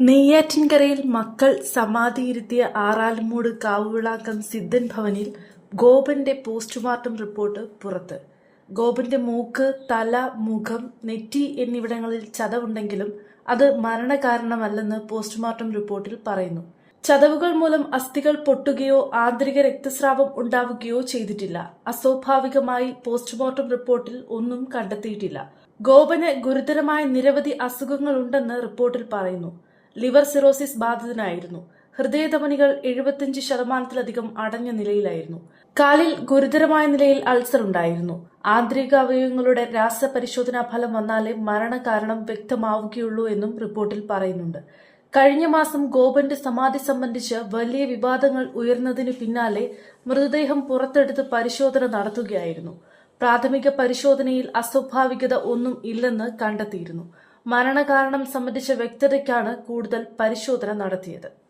നെയ്യാറ്റിൻകരയിൽ മക്കൾ സമാധിയിരുത്തിയ ആറാലുമൂട് കാവുവിളാക്കം സിദ്ധൻ ഭവനിൽ ഗോപന്റെ postmortem report പുറത്ത്. ഗോപന്റെ മൂക്ക് തല മുഖം നെറ്റി എന്നിവിടങ്ങളിൽ ചതവുണ്ടെങ്കിലും അത് മരണകാരണമല്ലെന്ന് പോസ്റ്റ്മോർട്ടം റിപ്പോർട്ടിൽ പറയുന്നു. ചതവുകൾ മൂലം അസ്ഥികൾ പൊട്ടുകയോ ആന്തരിക രക്തസ്രാവം ഉണ്ടാവുകയോ ചെയ്തിട്ടില്ല. അസ്വാഭാവികമായി പോസ്റ്റ്മോർട്ടം റിപ്പോർട്ടിൽ ഒന്നും കണ്ടെത്തിയിട്ടില്ല. ഗോപന് ഗുരുതരമായ നിരവധി അസുഖങ്ങളുണ്ടെന്ന് റിപ്പോർട്ടിൽ പറയുന്നു. Liver cirrhosis ബാധിതനായിരുന്നു. ഹൃദയധമനികൾ എഴുപത്തിയഞ്ച് ശതമാനത്തിലധികം അടഞ്ഞ നിലയിലായിരുന്നു. കാലിൽ ഗുരുതരമായ നിലയിൽ അൾസർ ഉണ്ടായിരുന്നു. ആന്തരിക അവയവങ്ങളുടെ രാസപരിശോധനാ ഫലം വന്നാലേ മരണകാരണം വ്യക്തമാവുകയുള്ളൂ എന്നും റിപ്പോർട്ടിൽ പറയുന്നുണ്ട്. കഴിഞ്ഞ മാസം ഗോപന്റെ സമാധി സംബന്ധിച്ച് വലിയ വിവാദങ്ങൾ ഉയർന്നതിന് പിന്നാലെ മൃതദേഹം പുറത്തെടുത്ത് പരിശോധന നടത്തുകയായിരുന്നു. പ്രാഥമിക പരിശോധനയിൽ അസ്വാഭാവികത ഒന്നും ഇല്ലെന്ന് കണ്ടെത്തിയിരുന്നു. മരണകാരണം സംബന്ധിച്ച വ്യക്തതയ്ക്കാണ് കൂടുതൽ പരിശോധന നടത്തിയത്